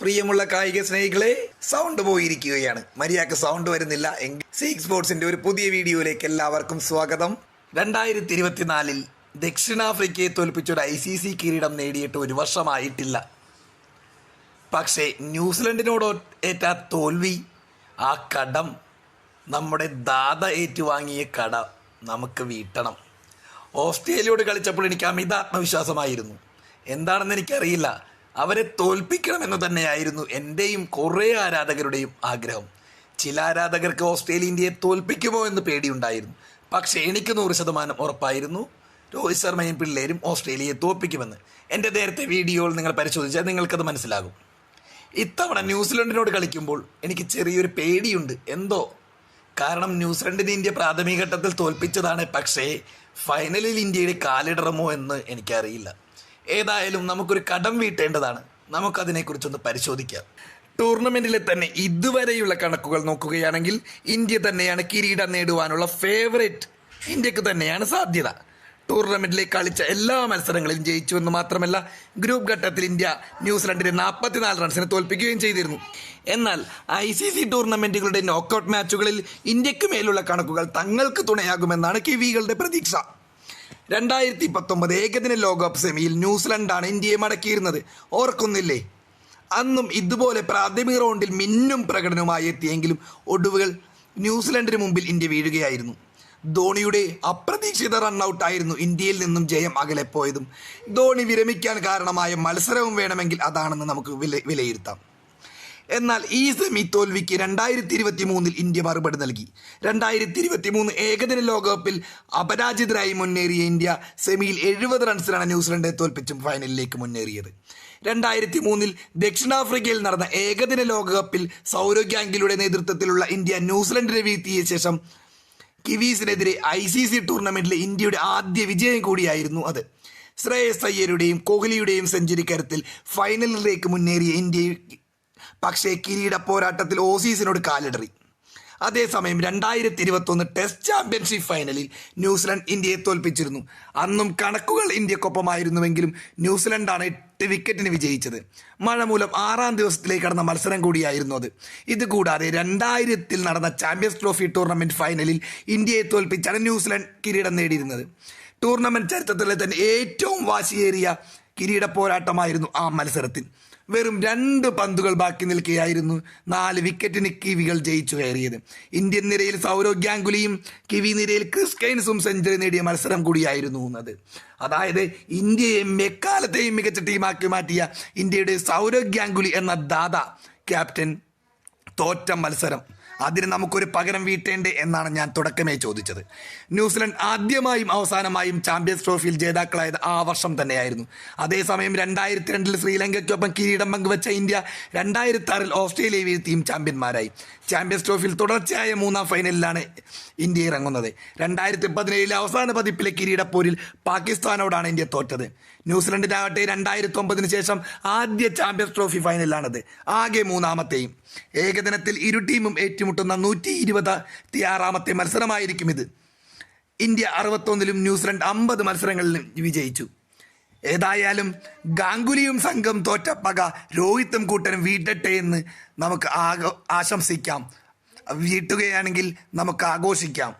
പ്രിയമുള്ള കായിക സ്നേഹികളെ സൗണ്ട് പോയിരിക്കുകയാണ്. മര്യാദയ്ക്ക് സൗണ്ട് വരുന്നില്ല. എങ്കിൽ സീക്ക് സ്പോർട്സിന്റെ ഒരു പുതിയ വീഡിയോയിലേക്ക് എല്ലാവർക്കും സ്വാഗതം. രണ്ടായിരത്തി ഇരുപത്തിനാലിൽ ദക്ഷിണാഫ്രിക്കയെ തോൽപ്പിച്ചൊരു ഐ സി സി കിരീടം നേടിയിട്ട് ഒരു വർഷമായിട്ടില്ല. പക്ഷേ ന്യൂസിലൻഡിനോട് ഏറ്റ തോൽവി ആ കടം നമ്മുടെ ദാദ ഏറ്റുവാങ്ങിയ കട നമുക്ക് വീട്ടണം. ഓസ്ട്രേലിയയോട് കളിച്ചപ്പോൾ എനിക്ക് അമിത ആത്മവിശ്വാസമായിരുന്നു. എന്താണെന്ന് എനിക്കറിയില്ല. അവരെ തോൽപ്പിക്കണമെന്ന് തന്നെയായിരുന്നു എന്റെയും കുറേ ആരാധകരുടെയും ആഗ്രഹം. ചില ആരാധകർക്ക് ഓസ്ട്രേലിയ ഇന്ത്യയെ തോൽപ്പിക്കുമോ എന്ന് പേടിയുണ്ടായിരുന്നു. പക്ഷേ എനിക്ക് നൂറ് ശതമാനം ഉറപ്പായിരുന്നു. രോഹിത് ശർമ്മയും പിള്ളേരും ഓസ്ട്രേലിയയെ തോൽപ്പിക്കുമെന്ന്. എന്റെ നേരത്തെ വീഡിയോയിൽ നിങ്ങൾ പരിശോധിച്ചാൽ നിങ്ങൾക്കത് മനസ്സിലാകും. ഇത്തവണ ന്യൂസിലൻഡിനോട് കളിക്കുമ്പോൾ എനിക്ക് ചെറിയൊരു പേടിയുണ്ട്. എന്തോ? കാരണം ന്യൂസിലൻഡിന് ഇന്ത്യ പ്രാഥമിക ഘട്ടത്തിൽ തോൽപ്പിച്ചതാണ്. പക്ഷേ ഫൈനലിൽ ഇന്ത്യയുടെ കാലിടറുമോ എന്ന് എനിക്കറിയില്ല. ഏതായാലും നമുക്കൊരു കടം വീട്ടേണ്ടതാണ്. നമുക്കതിനെക്കുറിച്ചൊന്ന് പരിശോധിക്കാം. ടൂർണമെന്റിലെ തന്നെ ഇതുവരെയുള്ള കണക്കുകൾ നോക്കുകയാണെങ്കിൽ ഇന്ത്യ തന്നെയാണ് കിരീടം നേടുവാനുള്ള ഫേവറേറ്റ് ഇന്ത്യയ്ക്ക് തന്നെയാണ് സാധ്യത. ടൂർണമെന്റിലെ കളിച്ച എല്ലാ മത്സരങ്ങളിലും ജയിച്ചു എന്ന് മാത്രമല്ല ഗ്രൂപ്പ് ഘട്ടത്തിൽ ഇന്ത്യ ന്യൂസിലൻഡിനെ നാൽപ്പത്തിനാല് റൺസിന് തോൽപ്പിക്കുകയും ചെയ്തിരുന്നു. എന്നാൽ ഐ സി സി ടൂർണമെന്റുകളുടെ നോക്കൌട്ട് മാച്ചുകളിൽ ഇന്ത്യയ്ക്ക് മേലുള്ള കണക്കുകൾ തങ്ങൾക്ക് തുണയാകുമെന്നാണ് കിവികളുടെ പ്രതീക്ഷ. രണ്ടായിരത്തി പത്തൊമ്പത് ഏകദിന ലോകകപ്പ് സെമിയിൽ ന്യൂസിലൻഡാണ് ഇന്ത്യയെ മടക്കിയിരുന്നത്. ഓർക്കുന്നില്ലേ? അന്നും ഇതുപോലെ പ്രാഥമിക റൗണ്ടിൽ മിന്നും പ്രകടനവുമായി എത്തിയെങ്കിലും ഒടുവുകൾ ന്യൂസിലൻഡിന് മുമ്പിൽ ഇന്ത്യ വീഴുകയായിരുന്നു. ധോണിയുടെ അപ്രതീക്ഷിത റണ്ണൌട്ടായിരുന്നു ഇന്ത്യയിൽ നിന്നും ജയം അകലെ പോയതും ധോണി വിരമിക്കാൻ കാരണമായ മത്സരവും വേണമെങ്കിൽ അതാണെന്ന് നമുക്ക് വില വിലയിരുത്താം. എന്നാൽ ഈ സെമി തോൽവിക്ക് രണ്ടായിരത്തി ഇരുപത്തി മൂന്നിൽ ഇന്ത്യ മറുപടി നൽകി. രണ്ടായിരത്തി ഇരുപത്തി മൂന്ന് ഏകദിന ലോകകപ്പിൽ അപരാജിതരായി മുന്നേറിയ ഇന്ത്യ സെമിയിൽ എഴുപത് റൺസിലാണ് ന്യൂസിലൻഡിനെ തോൽപ്പിച്ചും ഫൈനലിലേക്ക് മുന്നേറിയത്. രണ്ടായിരത്തി മൂന്നിൽ ദക്ഷിണാഫ്രിക്കയിൽ നടന്ന ഏകദിന ലോകകപ്പിൽ സൗരവ് ഗാംഗിലൂടെ നേതൃത്വത്തിലുള്ള ഇന്ത്യ ന്യൂസിലൻഡിനെ വീഴ്ത്തിയ ശേഷം കിവീസിനെതിരെ ഐ സി സി ടൂർണമെന്റിലെ ഇന്ത്യയുടെ ആദ്യ വിജയം കൂടിയായിരുന്നു അത്. ശ്രേയസ് അയ്യരുടെയും കോഹ്ലിയുടെയും സെഞ്ചുറി കരുത്തിൽ ഫൈനലിലേക്ക് മുന്നേറിയ ഇന്ത്യ പക്ഷേ കിരീട പോരാട്ടത്തിൽ ഓസീസിനോട് കാലിടറി. അതേസമയം രണ്ടായിരത്തി ഇരുപത്തൊന്ന് ടെസ്റ്റ് ചാമ്പ്യൻഷിപ്പ് ഫൈനലിൽ ന്യൂസിലൻഡ് ഇന്ത്യയെ തോൽപ്പിച്ചിരുന്നു. അന്നും കണക്കുകൾ ഇന്ത്യക്കൊപ്പമായിരുന്നുവെങ്കിലും ന്യൂസിലൻഡാണ് എട്ട് വിക്കറ്റിന് വിജയിച്ചത്. മഴ മൂലം ആറാം ദിവസത്തിലേക്ക് കടന്ന മത്സരം കൂടിയായിരുന്നു അത്. ഇതുകൂടാതെ രണ്ടായിരത്തിൽ നടന്ന ചാമ്പ്യൻസ് ട്രോഫി ടൂർണമെന്റ് ഫൈനലിൽ ഇന്ത്യയെ തോൽപ്പിച്ചാണ് ന്യൂസിലൻഡ് കിരീടം നേടിയിരുന്നത്. ടൂർണമെന്റ് ചരിത്രത്തിലെ തന്നെ ഏറ്റവും വാശിയേറിയ കിരീട പോരാട്ടമായിരുന്നു ആ മത്സരത്തിൽ. വെറും രണ്ട് പന്തുകൾ ബാക്കി നിൽക്കുകയായിരുന്നു നാല് വിക്കറ്റിന് കിവികൾ ജയിച്ചു കയറിയത്. ഇന്ത്യൻ നിരയിൽ സൗരവ് ഗാംഗുലിയും കിവി നിരയിൽ ക്രിസ് കെയ്ൻസും സെഞ്ചുറി നേടിയ മത്സരം കൂടിയായിരുന്നു അത് അതായത് ഇന്ത്യയെ എക്കാലത്തെയും മികച്ച ടീമാക്കി മാറ്റിയ ഇന്ത്യയുടെ സൗരവ് ഗാംഗുലി എന്ന ദാദ ക്യാപ്റ്റൻ തോറ്റ മത്സരം. അതിന് നമുക്കൊരു പകരം വീട്ടേണ്ടേ എന്നാണ് ഞാൻ തുടക്കമേ ചോദിച്ചത്. ന്യൂസിലൻഡ് ആദ്യമായും അവസാനമായും ചാമ്പ്യൻസ് ട്രോഫിയിൽ ജേതാക്കളായത് ആ വർഷം തന്നെയായിരുന്നു. അതേസമയം രണ്ടായിരത്തി രണ്ടിൽ ശ്രീലങ്കയ്ക്കൊപ്പം കിരീടം പങ്കുവച്ച ഇന്ത്യ രണ്ടായിരത്തി ആറിൽ ഓസ്ട്രേലിയ വീഴ്ത്തിയും ചാമ്പ്യന്മാരായി. ചാമ്പ്യൻസ് ട്രോഫിയിൽ തുടർച്ചയായ മൂന്നാം ഫൈനലിലാണ് ഇന്ത്യ ഇറങ്ങുന്നത്. രണ്ടായിരത്തി പതിനേഴിലെ അവസാന പതിപ്പിലെ കിരീടപ്പോരിൽ പാകിസ്ഥാനോടാണ് ഇന്ത്യ തോറ്റത്. ന്യൂസിലൻഡിനാകട്ടെ രണ്ടായിരത്തി ഒമ്പതിന് ശേഷം ആദ്യ ചാമ്പ്യൻസ് ട്രോഫി ഫൈനലിലാണത്. ആകെ മൂന്നാമത്തെയും. ഏകദിനത്തിൽ ഇരു ടീമും ഏറ്റുമുട്ടുന്ന നൂറ്റി ഇരുപത്തി ആറാമത്തെ മത്സരമായിരിക്കും ഇത്. ഇന്ത്യ അറുപത്തൊന്നിലും ന്യൂസിലൻഡ് അമ്പത് മത്സരങ്ങളിലും വിജയിച്ചു. ഏതായാലും ഗാംഗുലിയും സംഘം തോറ്റ പക രോഹിത്തും കൂട്ടനും വീട്ടട്ടെ എന്ന് നമുക്ക് ആശംസിക്കാം. വീട്ടുകയാണെങ്കിൽ നമുക്ക് ആഘോഷിക്കാം.